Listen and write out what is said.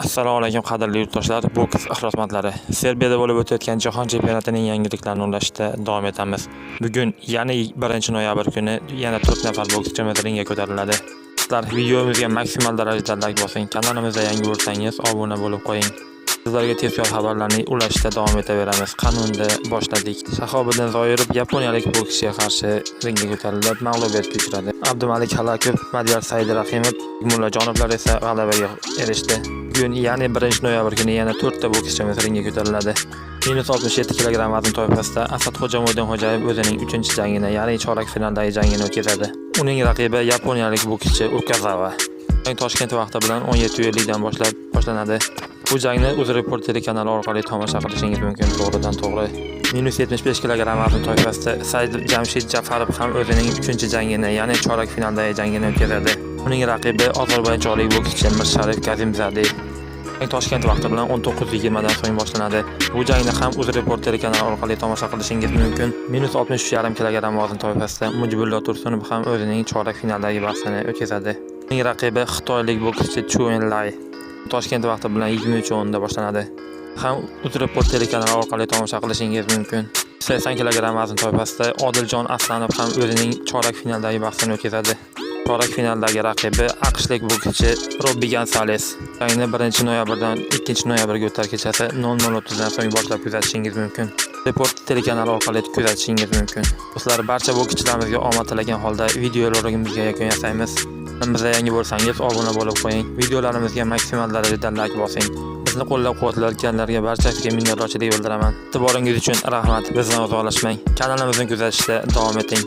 Assalomu alaykum qadrli yurtdoshlar, boks ixlosmandlari. Serbiyada bo'lib o'tayotgan jahon chempionatining yangiliklarini ulashishda davom etamiz. Bugun, ya'ni 1 noyabr kuni yana to'rt nafar bokschimiz ringga ko'tariladi. Sizlar videomizga maksimal darajada like bosing, kanalimizga yangi bo'lsangiz obuna bo'lib qo'ying. Sizlarga tezkor xabarlarni ulashishda davom etaveramiz. Qanunda boshladik. Shahobiddin Zoirov yaponiyalik bokschiga qarshi ringga ko'tarilib, mag'lubiyatga uchradi. Abdumalik Halakov, Madiyar Saidrahimov, Mullajonovlar esa g'alabaga erishdi. Bugun, ya'ni 1 noyabr kuni yana 4 ta bokschimiz ringga ko'tariladi. Minus 67 kg vazn toifasida Asad mo'ydinxo'jayev o'zining 3-jangini, ya'ni chorak finaldagi jangini o'tkazadi. Uning raqibi yaponiyalik bokschi Okazawa. Jang Toshkent vaqti bilan 17:50 dan boshlab boshlanadi. Bu jangni UzReport telekanali orqali tomosha qilishingiz mumkin, to'g'ridan to'g'ri. Minus 75 kg vazn toifasida Said Jamshid Jafarov ham o'zining 3-jangini, ya'ni chorak finaldagi jangini o'tkazadi. Uning raqibi ozarbayjonlik bokschi Mirsharif Kazimzadeh. Jang Toshkent vaqti bilan 19:20 dan so'ng boshlanadi. Bu jangni ham UzReport telekanali orqali tomosha qilishingiz mumkin. Minus 63,5 kg vazn toifasida Mujibullo Tursunov ham o'zining chorak finaldagi bahsini o'tkazadi. Uning raqibi xitoylik bokschi chuen lay Toshkent vaqti bilan 23:10 da boshlanadi. Ham UzReport telekanali orqali tomosha qilishingiz mumkin. 80 kg vazn toifasida Odiljon Aslanov ham o'zining chorak finaldagi bahsini o'tkazadi. Chorak finaldagi raqibi AQShlik bokschi Robbi Sales. Jangni 1 noyabrdan 2 noyabrga o'tar kechasi 00:30 dan so'ng boshlab kuzatishingiz mumkin. Report telekanali orqali kuzatishingiz mumkin. Do'stlar, barcha bokschilarimizga omad tilagan holda videoroligimizga yakun yasaymiz. Bizga yangi bo'lsangiz obuna bo'lib qo'ying. Videolarimizga maksimal darajada like bosing. Bizni qo'llab-quvvatlayotganlarga barchasiga minnatdorchilik bildiraman. E'tiboringiz uchun rahmat. Bizdan uzoqlashmang. Kanalimizni kuzatishda davom eting.